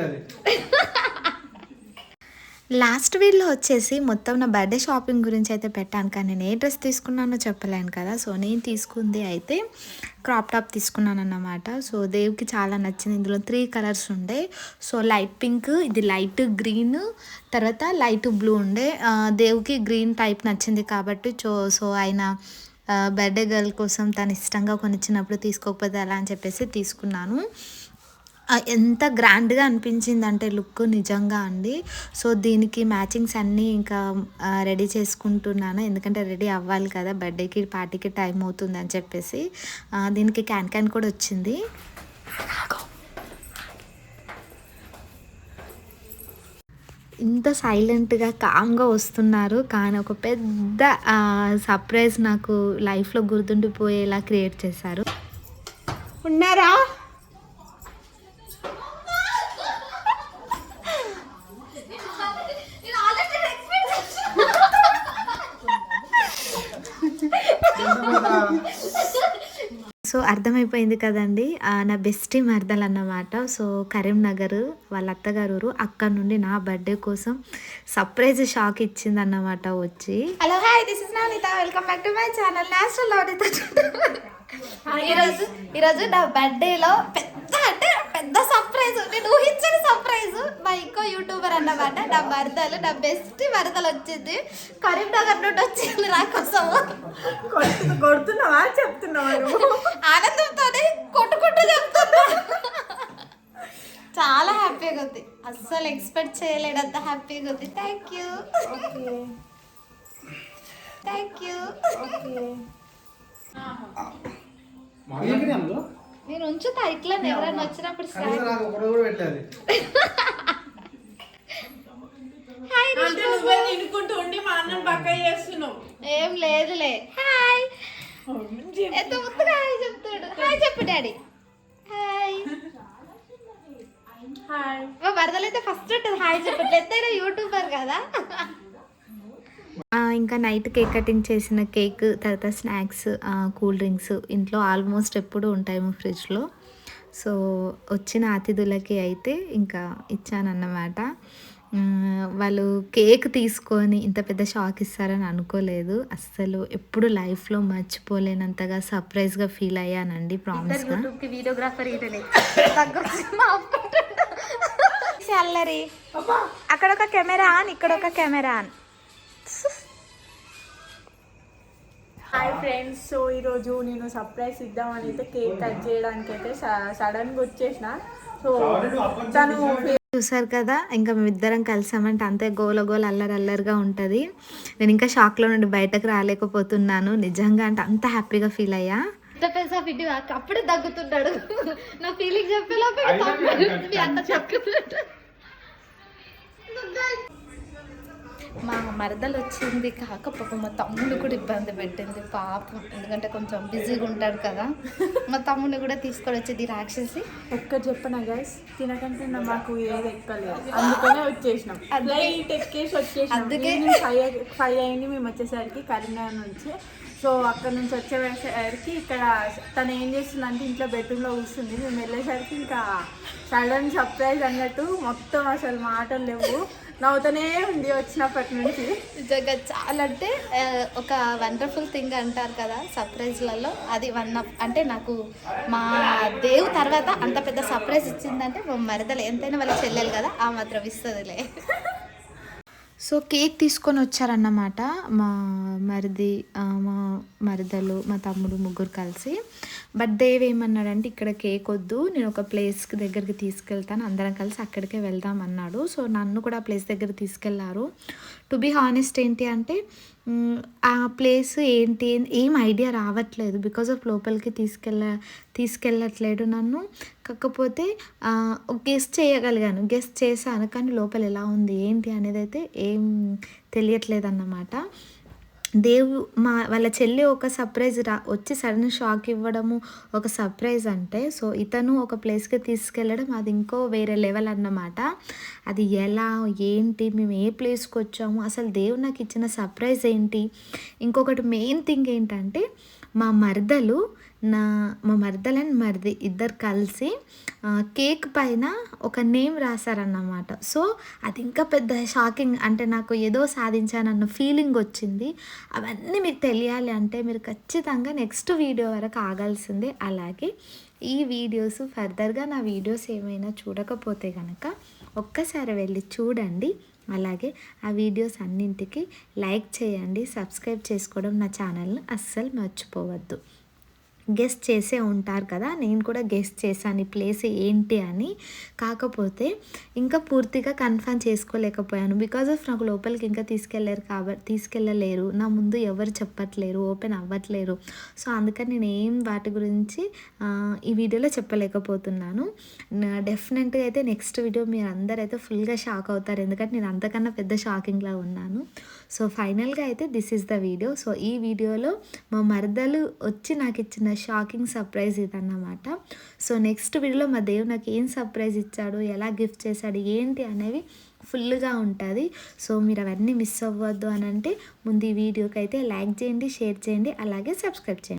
పెట్టాలి. లాస్ట్ వీడియోలో వచ్చేసి మొత్తం నా బర్త్డే షాపింగ్ గురించి అయితే పెట్టాను కానీ నేను ఏ డ్రెస్ తీసుకున్నానో చెప్పలేను కదా. సో నేను తీసుకుంది అయితే క్రాప్ టాప్ తీసుకున్నాను అన్నమాట సో దేవ్కి చాలా నచ్చింది. ఇందులో త్రీ కలర్స్ ఉండే. సో లైట్ పింక్ ఇది లైట్ గ్రీన్ తర్వాత లైట్ బ్లూ ఉండే. దేవుకి దేవ్కి గ్రీన్ టైప్ నచ్చింది కాబట్టి సో సో ఆయన బర్త్డే గర్ల్ కోసం తను ఇష్టంగా కొనిచ్చినప్పుడు తీసుకోకపోతే అలా అని చెప్పేసి తీసుకున్నాను. ఎంత గ్రాండ్గా అనిపించింది అంటే లుక్ నిజంగా అండి. సో దీనికి మ్యాచింగ్స్ అన్నీ ఇంకా రెడీ చేసుకుంటున్నాను. ఎందుకంటే రెడీ అవ్వాలి కదా బర్త్డేకి పార్టీకి టైం అవుతుంది అని చెప్పేసి. దీనికి క్యాన్ క్యాన్ కూడా వచ్చింది. ఇంత సైలెంట్గా కామ్గా వస్తున్నారు. కానీ ఒక పెద్ద సర్ప్రైజ్ నాకు లైఫ్లో గుర్తుండిపోయేలా క్రియేట్ చేశారు. ఉన్నారా? అర్థమైపోయింది కదండి. నా బెస్టీ మరదలు అన్నమాట సో కరీంనగర్ వాళ్ళ అత్తగారు ఊరు అక్కడ నుండి నా బర్త్డే కోసం సర్ప్రైజ్ షాక్ ఇచ్చింది అన్నమాట వచ్చి hello hi this is Navaneetha welcome back to my channel natural Navaneetha ఈరోజు ఈరోజు నా బర్త్డేలో పెద్ద అంటే పెద్ద సర్ప్రైజ్ నేను ఊహించని సర్ప్రైజ్ మా ఇంకో యూట్యూబర్ అన్నమాట. నా మరదలు నా బెస్ట్ మరదలు వచ్చింది. కరీంనగర్ నుండి వచ్చింది నా కోసం. కొడుతు కొడుతున్నావా? చెప్తున్నావా ఆనందంతోనే కొట్టుకుంటూ చెప్తున్నా. చాలా హ్యాపీగా ఉంది. అస్సలు ఎక్స్పెక్ట్ చేయలేడంత హ్యాపీగా ఉంది. థ్యాంక్ యూ థ్యాంక్ యూ నేను ఉంచుతా ఇట్లా ఎవరైనా వచ్చినప్పుడు ఏం లేదులే. హాయ్. ఎంత హాయ్ చెప్తాడు. హాయ్ చెప్పు డాడీ. హాయ్. హాయ్. మా వరదలైతే ఫస్ట్ ఉంటుంది. హాయ్ చెప్పట్లేదు ఎంతైనా యూట్యూబర్ కదా. ఇంకా నైట్ కేక్ కటింగ్ చేసిన కేక్ తర్వాత స్నాక్స్ కూల్ డ్రింక్స్ ఇంట్లో ఆల్మోస్ట్ ఎప్పుడు ఉంటాయి మా ఫ్రిడ్జ్లో. సో వచ్చిన అతిథులకి అయితే ఇంకా ఇచ్చానన్నమాట. వాళ్ళు కేక్ తీసుకొని ఇంత పెద్ద షాక్ ఇస్తారని అనుకోలేదు. అస్సలు ఎప్పుడు లైఫ్లో మర్చిపోలేనంతగా సర్ప్రైజ్గా ఫీల్ అయ్యానండి యూట్యూబ్కి వీడియోగ్రాఫర్ అక్కడ ఒక కెమెరా ఆన్ ఇక్కడ ఒక camera on. Hi friends so ఈరోజు నేను సర్ప్రైజ్ ఇద్దామని అయితే కేక్ కట్ చేయడానికి అయితే సడన్గా వచ్చేసిన. సో తను చూసారు కదా ఇంకా మేమిద్దరం కలిసామంటే అంతే గోల గోల అల్లరి అల్లరిగా ఉంటుంది. నేను ఇంకా షాక్లో నుండి బయటకు రాలేకపోతున్నాను. నిజంగా అంటే అంత హ్యాపీగా ఫీల్ అయ్యా. అప్పుడే దగ్గుతున్నాడు నా ఫీలింగ్ చెప్పేలోపే అంత మా మరదలు వచ్చింది కాకపోతే మా తమ్ముడు కూడా ఇబ్బంది పెట్టింది పాపం. ఎందుకంటే కొంచెం బిజీగా ఉంటాడు కదా. మా తమ్ముడిని కూడా తీసుకొని వచ్చేది రాక్షసి. ఒక్కటి చెప్పనా గైస్ తినకంటే మాకు ఏది ఎక్కలేదు. అందుకనే వచ్చేసినాం. లైట్ ఎక్కేసి వచ్చేసినాం. అందుకే- ఫైవ్ ఫైవ్ అయింది. మేము వచ్చేసరికి కరీంనగర్ నుంచి. సో అక్కడ నుంచి వచ్చేసరికి ఇక్కడ తను ఏం చేస్తుందంటే ఇంట్లో బెడ్రూమ్లో కూర్చుంది. మేము వెళ్ళేసరికి ఇంకా సడన్ సర్ప్రైజ్ అన్నట్టు మొత్తం అసలు మాటలు లేవు. నవ్వుతూనే ఉంది వచ్చినప్పటి నుంచి. నిజంగా చాలా అంటే ఒక వండర్ఫుల్ థింగ్ అంటారు కదా సర్ప్రైజ్లలో అది వన్ అంటే నాకు మా దేవు తర్వాత అంత పెద్ద సర్ప్రైజ్ ఇచ్చిందంటే మా మరదలు ఎంతైనా వాళ్ళ చెల్లెలు కదా ఆ మాత్రం ఇస్తుందిలే. సో కేక్ తీసుకొని వచ్చారన్నమాట మా మరిది ఆ, మా మరదలు మా తమ్ముడు ముగ్గురు కలిసి. బట్ దేవ్ ఏమన్నాడంటే ఇక్కడ కేక్ వద్దు. నేను ఒక ప్లేస్ దగ్గరికి తీసుకెళ్తాను. అందరం కలిసి అక్కడికే వెళ్దాం అన్నాడు. సో నన్ను కూడా ఆ ప్లేస్ దగ్గర తీసుకెళ్ళారు. టు బీ హానెస్ట్ ఏంటి అంటే ఆ ప్లేస్ ఏంటి ఏం ఐడియా రావట్లేదు. బికాజ్ ఆఫ్ లోపలికి తీసుకెళ్ళ తీసుకెళ్ళట్లేడు నన్ను. కాకపోతే గెస్ట్ చేయగలిగాను. గెస్ట్ చేశాను. కానీ లోపల ఎలా ఉంది ఏంటి అనేది అయితే ఏం తెలియట్లేదు అన్నమాట దేవు మా వాళ్ళ చెల్లి ఒక సర్ప్రైజ్ రా వచ్చి సడన్ షాక్ ఇవ్వడము ఒక సర్ప్రైజ్ అంటే సో ఇతను ఒక ప్లేస్కి తీసుకెళ్ళడం అది ఇంకో వేరే లెవెల్ అన్నమాట. అది ఎలా ఏంటి మేము ఏ ప్లేస్కి వచ్చాము అసలు దేవు నాకు ఇచ్చిన సర్ప్రైజ్ ఏంటి? ఇంకొకటి మెయిన్ థింగ్ ఏంటంటే మా మరదలు నా మా మరదలని మరిది ఇద్దరు కలిసి కేక్ పైన ఒక నేమ్ రాశారన్నమాట. సో అది ఇంకా పెద్ద షాకింగ్ అంటే నాకు ఏదో సాధించానన్న ఫీలింగ్ వచ్చింది. అవన్నీ మీకు తెలియాలి అంటే మీరు ఖచ్చితంగా నెక్స్ట్ వీడియో వరకు ఆగాల్సిందే. అలాగే ఈ వీడియోస్ ఫర్దర్గా నా వీడియోస్ ఏమైనా చూడకపోతే కనుక ఒక్కసారి వెళ్ళి చూడండి. అలాగే ఆ వీడియోస్ అన్నింటికి లైక్ చేయండి సబ్స్క్రైబ్ చేసుకోవడం నా ఛానల్ని అస్సలు మర్చిపోవద్దు. గెస్ట్ చేసే ఉంటారు కదా నేను కూడా గెస్ట్ చేశాను ఈ ప్లేస్ ఏంటి అని. కాకపోతే ఇంకా పూర్తిగా కన్ఫర్మ్ చేసుకోలేకపోయాను. బికాజ్ ఆఫ్ నాకు లోపలికి ఇంకా తీసుకెళ్ళారు కాబట్టి తీసుకెళ్ళలేరు. నా ముందు ఎవరు చెప్పట్లేరు ఓపెన్ అవ్వట్లేరు. సో అందుకని నేను ఏం వాటి గురించి ఈ వీడియోలో చెప్పలేకపోతున్నాను. డెఫినెట్గా అయితే నెక్స్ట్ వీడియో మీరు అందరూ అయితే ఫుల్గా షాక్ అవుతారు. ఎందుకంటే నేను అంతకన్నా పెద్ద షాకింగ్లా ఉన్నాను. సో ఫైనల్గా అయితే this is the video. So ఈ వీడియోలో మా మరదలు వచ్చి నాకు ఇచ్చిన షాకింగ్ సర్ప్రైజ్ ఇదన్నమాట. సో నెక్స్ట్ వీడియోలో మా దేవుడు నాకు ఏం సర్ప్రైజ్ ఇచ్చాడు ఎలా గిఫ్ట్ చేశాడు ఏంటి అనేవి ఫుల్గా ఉంటుంది. సో మీరు అవన్నీ మిస్ అవ్వద్దు అని అంటే ముందు ఈ వీడియోకి అయితే లైక్ చేయండి షేర్ చేయండి అలాగే సబ్స్క్రైబ్ చేయండి.